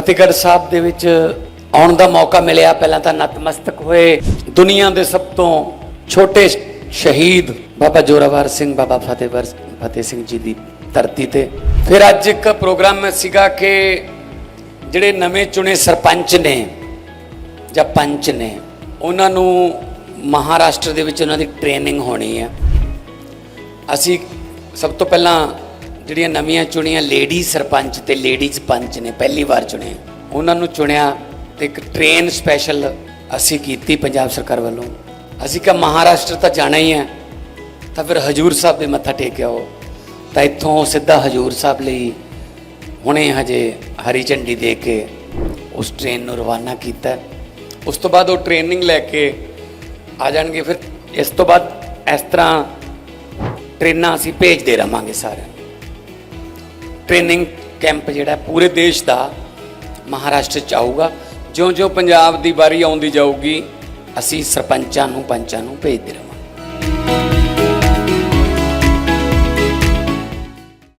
ਫਤਿਹਗੜ੍ਹ ਸਾਹਿਬ ਦੇ ਵਿੱਚ ਆਉਣ ਦਾ ਮੌਕਾ ਮਿਲਿਆ। ਪਹਿਲਾਂ ਤਾਂ ਨਤਮਸਤਕ ਹੋਏ। ਦੁਨੀਆ ਦੇ ਸਭ ਤੋਂ ਛੋਟੇ ਸ਼ਹੀਦ ਬਾਬਾ ਜੋਰਾਵਰ ਸਿੰਘ, ਬਾਬਾ ਫਤਿਹਵਰ ਫਤਿਹ ਸਿੰਘ ਜੀ ਦੀ ਧਰਤੀ ਤੇ। ਫਿਰ ਅੱਜ ਇੱਕ ਪ੍ਰੋਗਰਾਮ ਸੀਗਾ ਕਿ ਜਿਹੜੇ ਨਵੇਂ ਚੁਣੇ ਸਰਪੰਚ ਨੇ ਜਾਂ ਪੰਚ ਨੇ, ਉਹਨਾਂ ਨੂੰ ਮਹਾਰਾਸ਼ਟਰ ਦੇ ਵਿੱਚ ਉਹਨਾਂ ਦੀ ਟ੍ਰੇਨਿੰਗ ਹੋਣੀ ਹੈ ਅਸੀਂ ਸਭ ਤੋਂ ਪਹਿਲਾਂ ਜਿਹੜੀਆਂ ਨਵੀਆਂ ਚੁਣੀਆਂ ਲੇਡੀ ਸਰਪੰਚ ਤੇ ਲੇਡੀਜ਼ ਪੰਚ ਨੇ, ਪਹਿਲੀ ਵਾਰ ਚੁਣੇ ਉਹਨਾਂ ਨੂੰ ਚੁਣਿਆ ਤੇ ਇੱਕ ਟ੍ਰੇਨ ਸਪੈਸ਼ਲ ਅਸੀਂ ਕੀਤੀ ਪੰਜਾਬ ਸਰਕਾਰ ਵੱਲੋਂ। ਅਸੀਂ ਕਿਹਾ, ਮਹਾਰਾਸ਼ਟਰ ਤਾਂ ਜਾਣਾ ਹੀ ਹੈ। ਤਾਂ ਫਿਰ ਹਜੂਰ ਸਾਹਿਬ ਦੇ ਮੱਥਾ ਟੇਕ ਆਓ। ਤਾਂ ਇੱਥੋਂ ਸਿੱਧਾ ਹਜੂਰ ਸਾਹਿਬ ਲਈ ਹੁਣੇ ਹਜੇ ਹਰੀ ਝੰਡੀ ਦੇ ਕੇ ਉਸ ਟ੍ਰੇਨ ਨੂੰ ਰਵਾਨਾ ਕੀਤਾ। ਉਸ ਤੋਂ ਬਾਅਦ ਉਹ ਟ੍ਰੇਨਿੰਗ ਲੈ ਕੇ ਆ ਜਾਣਗੇ। ਫਿਰ ਇਸ ਤੋਂ ਬਾਅਦ ਇਸ ਤਰ੍ਹਾਂ ਟ੍ਰੇਨਾਂ ਅਸੀਂ ਭੇਜਦੇ ਰਵਾਂਗੇ ਸਾਰਿਆਂ ਨੂੰ। ਟ੍ਰੇਨਿੰਗ ਕੈਂਪ ਜਿਹੜਾ ਪੂਰੇ ਦੇਸ਼ ਦਾ ਮਹਾਰਾਸ਼ਟਰ ਚ ਆਊਗਾ। ਜਿਉਂ-ਜਿਉਂ ਪੰਜਾਬ ਦੀ ਵਾਰੀ ਆਉਂਦੀ ਜਾਊਗੀ, ਅਸੀਂ ਸਰਪੰਚਾਂ ਨੂੰ, ਪੰਚਾਂ ਨੂੰ ਭੇਜਦੇ ਰਹਾਂਗੇ